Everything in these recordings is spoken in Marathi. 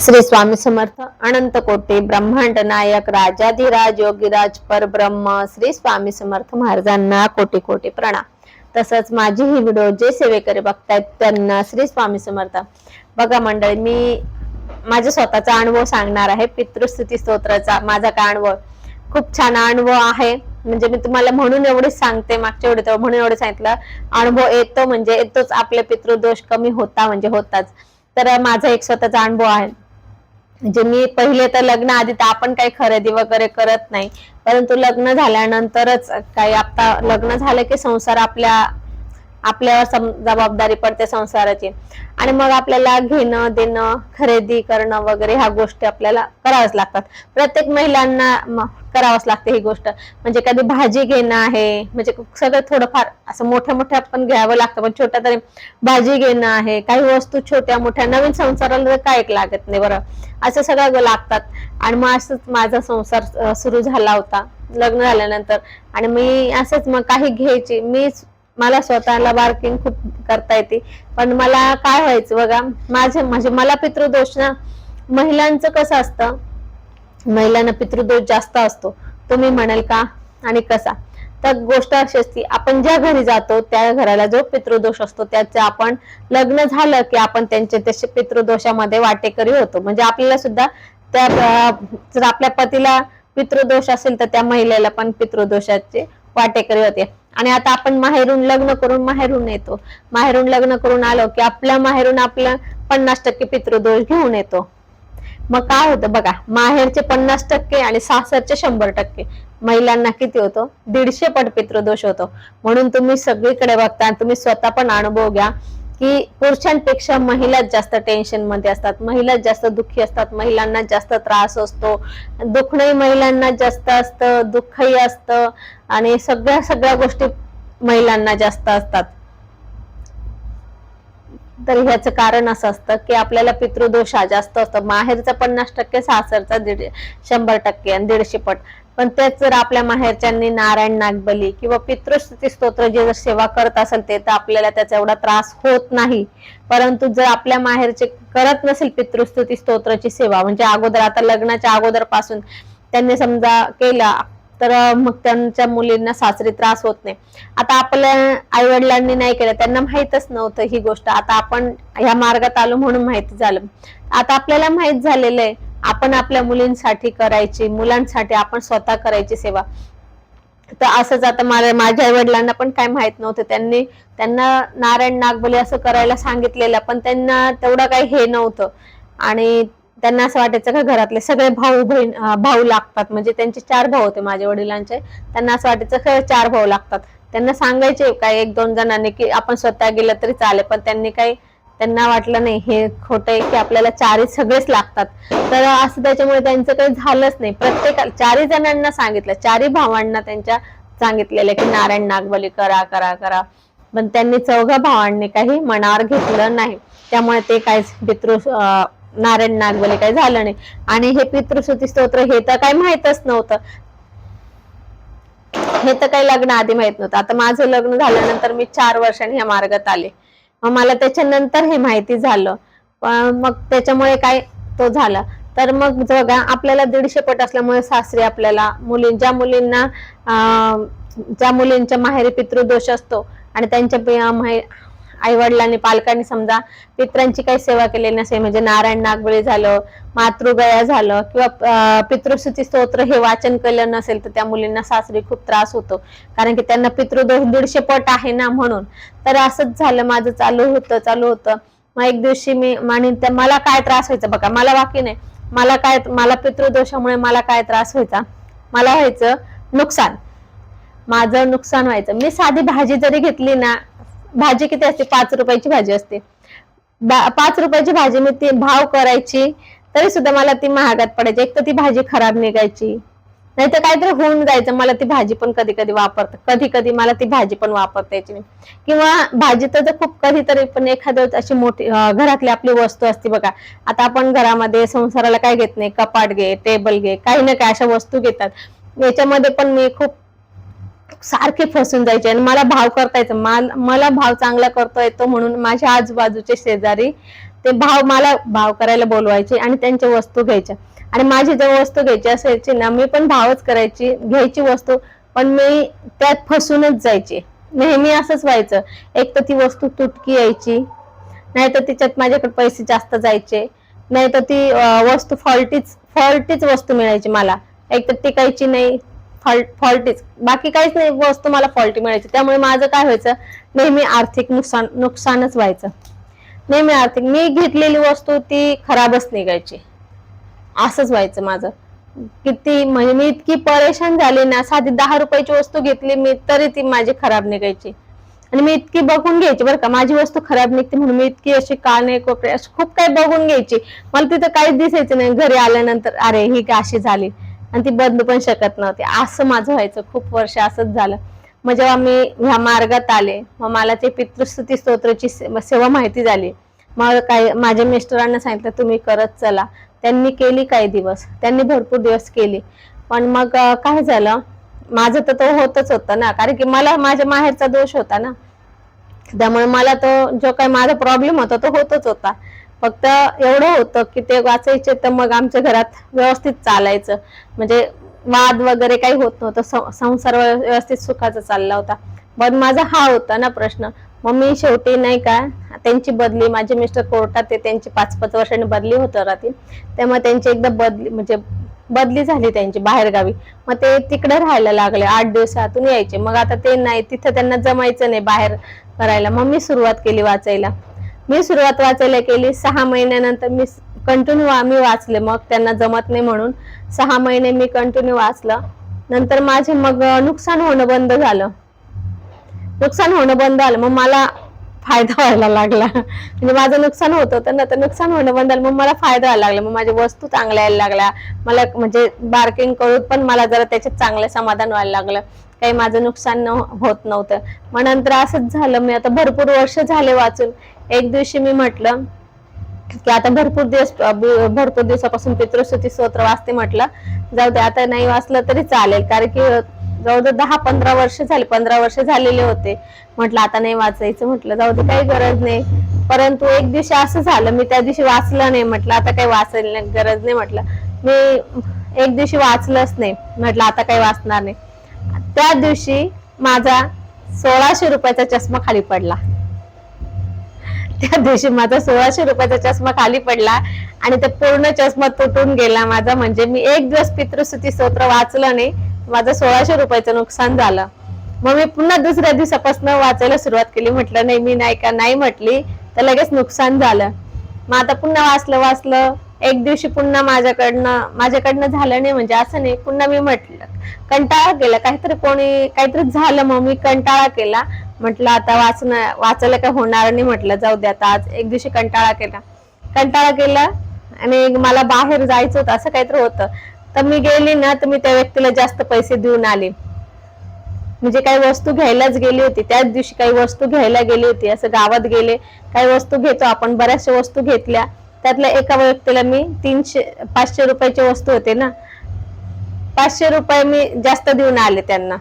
श्री स्वामी समर्थ अनंत कोटी ब्रह्मांड नायक राजाधिराज योगीराज परब्रह्म श्री स्वामी समर्थ महाराजांना कोटी कोटी प्रणाम. तसंच माझी ही व्हिडिओ जे सेवेकरी बघतायत त्यांना श्री स्वामी समर्थ. बघा मंडळी मी माझा स्वतःचा अनुभव सांगणार आहे पितृस्तुती स्तोत्राचा माझा काय अनुभव? खूप छान अनुभव आहे. म्हणजे मी तुम्हाला म्हणून एवढेच सांगते मागच्या वेळी म्हणून एवढे सांगितलं. अनुभव येतो म्हणजे येतोच आपले पितृदोष कमी होता म्हणजे होताच. तर माझा एक स्वतःचा अनुभव आहे. म्हणजे मी पहिले तर लग्न आधी तर आपण काही खरेदी वगैरे करत नाही. परंतु लग्न झाल्यानंतरच काही आता लग्न झालं की संसार आपल्या आपल्यावर सम- जबाबदारी पडते संसाराची. आणि मग आपल्याला घेणं देणं खरेदी करणं वगैरे ह्या गोष्टी आपल्याला कराव्याच लागतात. प्रत्येक महिलांना करावंच लागते ही गोष्ट. म्हणजे कधी भाजी घेणं आहे म्हणजे सगळं थोडंफार असं मोठ्या मोठ्या पण घ्यावं लागतं पण छोट्या तरी भाजी घेणं आहे काही वस्तू छोट्या मोठ्या नवीन संसाराला काय एक लागत नाही बरं. असं सगळं लागतात. आणि मग असंच माझा संसार सुरू झाला होता. लग्न झाल्यानंतर. आणि मी असंच मग काही घ्यायची. मीच मला स्वतःला बार्किंग खूप करता येते. पण मला काय व्हायचं बघा माझे म्हणजे मला पितृदोष ना महिलांचं कसं असतं? महिलांना पितृदोष जास्त असतो. तुम्ही म्हणाल का? आणि कसा? तर गोष्ट अशी असती आपण ज्या घरी जातो त्या घराला जो पितृदोष असतो त्याचं आपण लग्न झालं की आपण त्यांच्या त्या पितृदोषामध्ये वाटेकरी होतो. म्हणजे आपल्याला सुद्धा त्या जर आपल्या पतीला पितृदोष असेल तर त्या महिलेला पण पितृदोषाचे वाटेकरी होते. आणि आता आपण माहेरून लग्न करून माहेरून येतो. माहेरून लग्न करून आलो की आपल्या माहेरून आपलं पन्नास टक्के पितृदोष घेऊन येतो. मग काय होतं? बघा माहेरचे पन्नास टक्के आणि सासरचे शंभर टक्के. महिलांना किती होतो? दीडशे पट पितृदोष होतो. म्हणून तुम्ही सगळीकडे बघता आणि तुम्ही स्वतः पण अनुभव घ्या की पुरुषांपेक्षा महिलाच जास्त टेन्शनमध्ये असतात. महिलाच जास्त दुःखी असतात. महिलांना जास्त त्रास असतो. दुखणंही महिलांना जास्त असतं. दुःखही असतं. आणि सगळ्या सगळ्या गोष्टी महिलांना जास्त असतात. तर ह्याचं कारण असं असतं की आपल्याला पितृदोष हा जास्त असतो. माहेरचा पन्नास टक्के सासरचा दीड शंभर टक्के आणि दीडशे पट. पण तेच जर आपल्या माहेरच्यांनी नारायण नागबली किंवा पितृस्तुती स्तोत्र जे जर सेवा करत असेल ते तर आपल्याला त्याचा एवढा त्रास होत नाही. परंतु जर आपल्या माहेरचे करत नसेल पितृस्तुती स्तोत्राची सेवा म्हणजे अगोदर आता लग्नाच्या अगोदरपासून त्यांनी समजा केला तर मग त्यांच्या मुलींना सासरी त्रास होत नाही. आता आपल्या आई वडिलांनी नाही केलं त्यांना माहीतच नव्हतं ही गोष्ट. आता आपण ह्या मार्गात आलो म्हणून माहिती झालं. आता आपल्याला माहीत झालेलं आहे आपण आपल्या मुलींसाठी करायची मुलांसाठी आपण स्वतः करायची सेवा. तर असंच आता मला माझ्या आई वडिलांना पण काय माहीत नव्हतं. त्यांनी त्यांना नारायण नागबली असं करायला सांगितलेलं पण त्यांना तेवढं काही हे नव्हतं. आणि त्यांना असं वाटायचं का घरातले सगळे भाऊ बहीण भाऊ लागतात. म्हणजे त्यांचे चार भाऊ होते माझ्या वडिलांचे. त्यांना असं वाटायचं खरं चार भाऊ लागतात. त्यांना सांगायचे काय एक दोन जणांनी की आपण स्वतः गेलं तरी चालेल पण त्यांनी काही त्यांना वाटलं नाही. हे खोटं आहे की आपल्याला चारही सगळेच लागतात. तर असं त्याच्यामुळे त्यांचं काही झालंच नाही. प्रत्येक चारही जणांना सांगितलं. चारही भावांना त्यांच्या सांगितलेलं की नारायण नागबली करा करा करा. पण त्यांनी चौघा भावांनी काही मनावर घेतलं नाही. त्यामुळे ते काय पितृ नारायण नागवले काही झालं नाही. आणि हे पितृश्रुती स्तोत्र हे तर काही माहितच नव्हतं. हे तर काही लग्न आधी माहीत नव्हतं. आता माझं लग्न झाल्यानंतर मी चार वर्षांनी ह्या मार्गात आले. मग मला त्याच्यानंतर हे माहिती झालं. पण मग त्याच्यामुळे काय तो झाला. तर मग बघा आपल्याला दीडशे पट असल्यामुळे सासरी आपल्याला मुली ज्या मुलींना अं, ज्या मुलींच्या माहेरी पितृदोष असतो आणि त्यांच्या आई वडिलांनी पालकांनी समजा पित्रांची काही सेवा केलेली नसेल म्हणजे नारायण नागबळी झालं मातृगया झालं किंवा पितृसुती स्तोत्र हे वाचन केलं नसेल तर त्या मुलींना सासरी खूप त्रास होतो. कारण की त्यांना पितृदोष दीडशे पट आहे ना म्हणून. तर असंच झालं माझं चालू होतं चालू होतं. मग एक दिवशी मी आणि मला काय त्रास व्हायचा बघा मला बाकी नाही. मला काय मला पितृदोषामुळे मला काय त्रास व्हायचा? मला व्हायचं नुकसान. माझं नुकसान व्हायचं. मी साधी भाजी जरी घेतली ना भाजी किती असते? पाच रुपयाची भाजी असते. पाच रुपयाची भाजी मी ती भाव करायची तरी सुद्धा मला ती महागात पडायची. एक तर ती भाजी खराब निघायची. नाही तर काहीतरी होऊन जायचं. मला ती भाजी पण कधी कधी वापरत कधी कधी मला ती भाजी पण वापरता यायची नाही. किंवा भाजी तर खूप कधीतरी पण एखाद्या अशी मोठी घरातली आपली वस्तू असते बघा. आता आपण घरामध्ये संसाराला काय घेत नाही? कपाट घे टेबल घे काही ना काही अशा वस्तू घेतात. याच्यामध्ये पण मी खूप सारखे फसून जायचे आणि मला भाव करता येतो. मला भाव चांगला करता येतो म्हणून माझ्या आजूबाजूचे शेजारी ते भाव मला भाव करायला बोलवायचे आणि त्यांच्या वस्तू घ्यायच्या. आणि माझी जेव्हा वस्तू घ्यायची असायची ना मी पण भावच करायची घ्यायची वस्तू पण मी त्यात फसूनच जायचे. नेहमी असंच व्हायचं. एक तर ती वस्तू तुटकी यायची नाही तर तिच्यात माझ्याकडे पैसे जास्त जायचे नाही तर ती वस्तू फॉल्टीच फॉल्टीच वस्तू मिळायची मला. एक तर टिकायची नाही फॉल्टीच बाकी काहीच नाही वस्तू मला फॉल्टी मिळायची. त्यामुळे माझं काय व्हायचं? नेहमी आर्थिक नुकसान नुकसानच व्हायचं. नेहमी आर्थिक. मी घेतलेली वस्तू ती खराबच निघायची. असंच व्हायचं माझं. किती म्हणजे मी इतकी परेशान झाली ना साधी दहा रुपयाची वस्तू घेतली मी तरी ती माझी खराब निघायची. आणि मी इतकी बघून घ्यायची बरं का माझी वस्तू खराब निघते म्हणून मी इतकी अशी काने कोपरे अशी खूप काही बघून घ्यायची. मला तिथं काहीच दिसायचं नाही. घरी आल्यानंतर अरे ही का अशी झाली. आणि ती बदलू पण शकत नव्हती. असं माझं व्हायचं. खूप वर्ष असंच झालं. मग जेव्हा मी ह्या मार्गात आले मग मला ते पितृस्तुती स्तोत्राची से- सेवा माहिती झाली. मग काय माझ्या मिस्टरांना सांगितलं तुम्ही करत चला. त्यांनी केली काही दिवस. त्यांनी भरपूर दिवस केली. पण मग काय झालं? माझं तर तो होतच होतं ना. कारण की मला माझ्या माहेरचा दोष होता ना. त्यामुळे मला तो जो काही माझा प्रॉब्लेम होता तो होतच होता. फक्त एवढं होतं की ते वाचायचे तर मग आमच्या घरात व्यवस्थित चालायचं. म्हणजे वाद वगैरे काही होत नव्हतं. सं- संसार व्यवस्थित सुखाचा चालला होता. पण माझा हा होता ना प्रश्न. मग मी शेवटी नाही का त्यांची बदली माझे मिस्टर कोर्टात ते त्यांची पाच पाच वर्षांनी बदली होत राहतील त्यामुळे त्यांची एकदा बदली म्हणजे बदली झाली त्यांची बाहेर गावी मग ते तिकडे राहायला लागले. आठ दिवसातून यायचे. मग आता ते नाही तिथं त्यांना जमायचं नाही बाहेर करायला मग मी सुरुवात केली वाचायला. मी सुरुवात वाचायला केली. सहा महिन्यानंतर मी कंटिन्यू मी वाचले. मग त्यांना जमत नाही म्हणून सहा महिने मी कंटिन्यू वाचलं. नंतर माझे मग नुकसान होणं बंद झालं. नुकसान होणं बंद झालं मग मला फायदा व्हायला लागला. म्हणजे माझं नुकसान होत होतं ना तर नुकसान होणं बंद झालं मग मला फायदा व्हायला लागला. मग माझ्या वस्तू चांगल्या यायला लागल्या. मला म्हणजे बार्किंग करून पण मला जरा त्याच्यात चांगलं समाधान व्हायला लागलं. काही माझं नुकसान न होत नव्हतं. मग नंतर असंच झालं. मी आता भरपूर वर्ष झाले वाचून. एक दिवशी मी म्हटलं की आता भरपूर दिवस भरपूर दिवसापासून पितृश्रुती स्तोत्र वाचते म्हटलं. जाऊ दे आता नाही वाचलं तरी चालेल. कारण की जाऊ दे दहा पंधरा वर्ष झाले पंधरा वर्ष झालेले होते. म्हटलं आता नाही वाचायचं म्हटलं. जाऊ दे काही गरज नाही. परंतु एक दिवशी असं झालं मी त्या दिवशी वाचलं नाही म्हटलं. आता काही वाचायला गरज नाही म्हटलं. मी एक दिवशी वाचलंच नाही. म्हटलं आता काही वाचणार नाही. त्या दिवशी माझा सोळाशे रुपयाचा चष्मा खाली पडला. त्या दिवशी माझा सोळाशे रुपयाचा चष्मा खाली पडला आणि ते पूर्ण चष्मा तुटून गेला माझा. म्हणजे मी एक दिवस पितृस्तुती स्तोत्र वाचलं नाही माझं सोळाशे रुपयाचं नुकसान झालं. मग मी पुन्हा दुसऱ्या दिवसापासून वाचायला सुरुवात केली. म्हटलं नाही मी नाही का नाही म्हटली तर लगेच नुकसान झालं. मग आता पुन्हा वाचलं वाचलं. एक दिवशी पुन्हा माझ्याकडनं माझ्याकडनं झालं नाही म्हणजे असं नाही पुन्हा मी म्हटलं कंटाळा केला. काहीतरी कोणी काहीतरी झालं मग मी कंटाळा केला. म्हटलं आता वाचणं वाचायला काय होणार नाही म्हटलं जाऊ दे आता आज. एक दिवशी कंटाळा केला. कंटाळा केला आणि मला बाहेर जायचं होतं असं काहीतरी होतं. तर मी गेली ना तर मी त्या व्यक्तीला जास्त पैसे देऊन आले. म्हणजे काही वस्तू घ्यायलाच गेली होती. त्याच दिवशी काही वस्तू घ्यायला गेली होती. असं गावात गेले काही वस्तू घेतो आपण बऱ्याचशा वस्तू घेतल्या. त्यातल्या एका व्यक्तीला मी तीनशे पाचशे रुपयाची वस्तू होते ना. पाचशे रुपये मी जास्त देऊन आले त्यांना.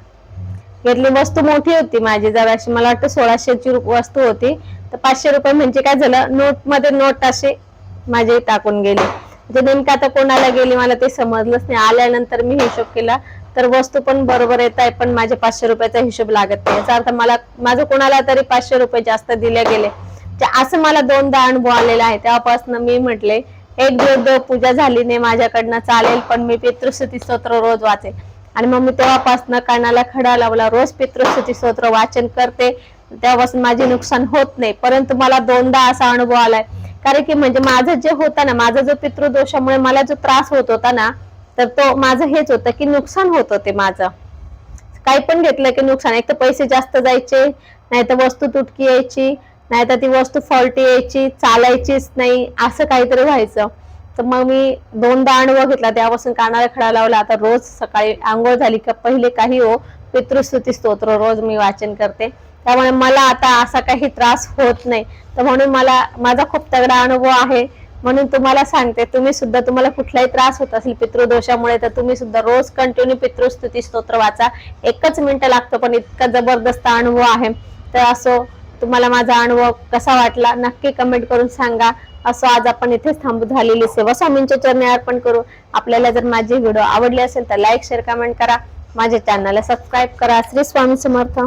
घेतली वस्तू मोठी होती माझी जराशी मला वाटतं सोळाशेची वस्तू होती. तर पाचशे रुपये म्हणजे काय झालं नोटमध्ये नोट असे माझे टाकून गेले. म्हणजे नेमकं आता कोणाला गेली मला ते समजलंच नाही. आल्यानंतर मी हिशोब केला तर वस्तू पण बरोबर येत आहे पण माझे पाचशे रुपयाचा हिशोब लागत नाही. याचा अर्थ मला माझं कोणाला तरी पाचशे रुपये जास्त दिले गेले. असं मला दोनदा अनुभव आलेला आहे. तेव्हापासून मी म्हटले एक दिवस देव पूजा झाली नाही माझ्याकडनं चालेल पण मी पितृस्तुती स्तोत्र रोज वाचेल. आणि मग मी तेव्हापासून कानाला खडा लावला रोज पितृस्तुती स्तोत्र वाचन करते तेव्हापासून माझे नुकसान होत नाही. परंतु मला दोनदा असा अनुभव आलाय. कारण की म्हणजे माझं जे होतं ना माझा जो पितृदोषामुळे मला जो त्रास होत होता ना तर तो माझं हेच होतं की नुकसान होत होते माझं. काही पण घेतलं की नुकसान. एक तर पैसे जास्त जायचे नाही तर वस्तू तुटकी यायची नाही तर ती वस्तू फॉल्टी यायची चालायचीच नाही असं काहीतरी व्हायचं. तर मग मी दोनदा अनुभव घेतला. त्यापासून कानाला खडा लावला. आता रोज सकाळी आंघोळ झाली का पहिले काही हो पितृस्तुती स्तोत्र रोज मी वाचन करते. त्यामुळे मला आता असा काही त्रास होत नाही. तर म्हणून मला माझा खूप तगडा अनुभव आहे. म्हणून तुम्हाला सांगते तुम्ही सुद्धा तुम्हाला कुठलाही त्रास होत असेल पितृदोषामुळे तर तुम्ही सुद्धा रोज कंटिन्यू पितृस्तुती स्तोत्र वाचा. एकच मिनिट लागतं पण इतका जबरदस्त अनुभव आहे. तर असो तुम्हाला माझा अनुभव कसा वाटला नक्की कमेंट करून सांगा. असं आज आपण इथेच थांबू झालेली सेवा स्वामींच्या चरणी अर्पण करू. आपल्याला जर माझी व्हिडिओ आवडली असेल तर लाईक शेअर कमेंट करा. माझ्या चॅनलला सबस्क्राईब करा. श्री स्वामी समर्थ.